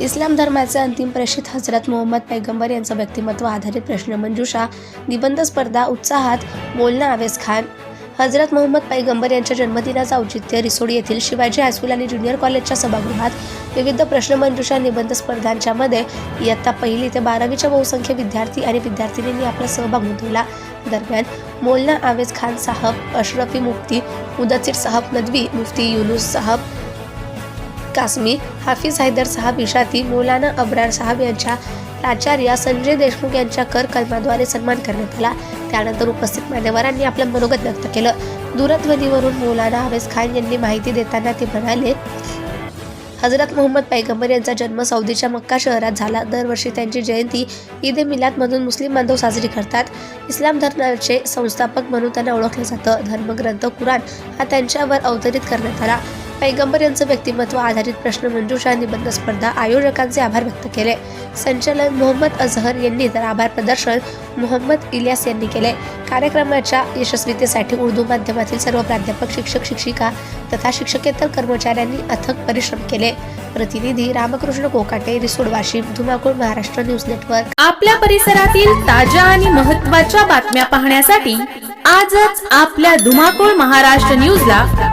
इस्लाम धर्माचे अंतिम प्रेषित हजरत मोहम्मद पैगंबर यांचं व्यक्तिमत्व आधारित प्रश्न मंजुषा निबंध स्पर्धा उत्साहात मोलना आवेज खान. हजरत मोहम्मद पैगंबर यांच्या जन्मदिनाचं औचित्य रिसोड येथील शिवाजी हायस्कूल आणि ज्युनियर कॉलेजच्या सभागृहात विविध प्रश्नमंजुषा निबंध स्पर्धांच्या मध्ये इयत्ता पहिली ते बारावीच्या बहुसंख्य विद्यार्थी आणि विद्यार्थिनींनी आपला सहभाग नोंदवला. दरम्यान मोलना आवेज खान साहब अशरफी मुफ्ती मुदसिर साहब नदवी मुफ्ती युनुस साहब कासमी हाफिज हैदर साहब इशाती मौलाना अब्रार साहब यांच्या प्राचार्य संजय देशमुख यांच्या कर कलमाद्वारे सन्मान करण्यात आला. त्यानंतर उपस्थित मान्यवरांनी आपलं मनोगत व्यक्त केलं. दूरध्वनीवरून मौलाना हवेस खान यांनी माहिती देताना ते म्हणाले हजरत मोहम्मद पैगंबर यांचा जन्म सौदीच्या मक्का शहरात झाला. दरवर्षी त्यांची जयंती ईद ए मिलादमधून मुस्लिम बांधव साजरी करतात. इस्लाम धर्माचे संस्थापक म्हणून त्यांना ओळखलं जातं. धर्मग्रंथ कुराण हा त्यांच्यावर अवतरित करण्यात आला. पैगंबर यांचं व्यक्तिमत्व आधारित प्रश्नमंजुषा निबंध स्पर्धा आयोजकांचे आभार व्यक्त केले. संचालन मोहम्मद अझहर यांनी तर आभार प्रदर्शन मोहम्मद इलियास यांनी केले. कार्यक्रमाच्या यशस्वीतेसाठी उर्दू माध्यमातील सर्व प्राध्यापक शिक्षक शिक्षिका तथा शिक्षकेतर कर्मचाऱ्यांनी अथक परिश्रम केले. प्रतिनिधी रामकृष्ण कोकाटे रिसोड वाशिम धुमाकूळ महाराष्ट्र न्यूज नेटवर्क. आपल्या परिसरातील ताज्या आणि महत्त्वाच्या बातम्या पाहण्यासाठी आजच आपल्या धुमाकूळ महाराष्ट्र न्यूजला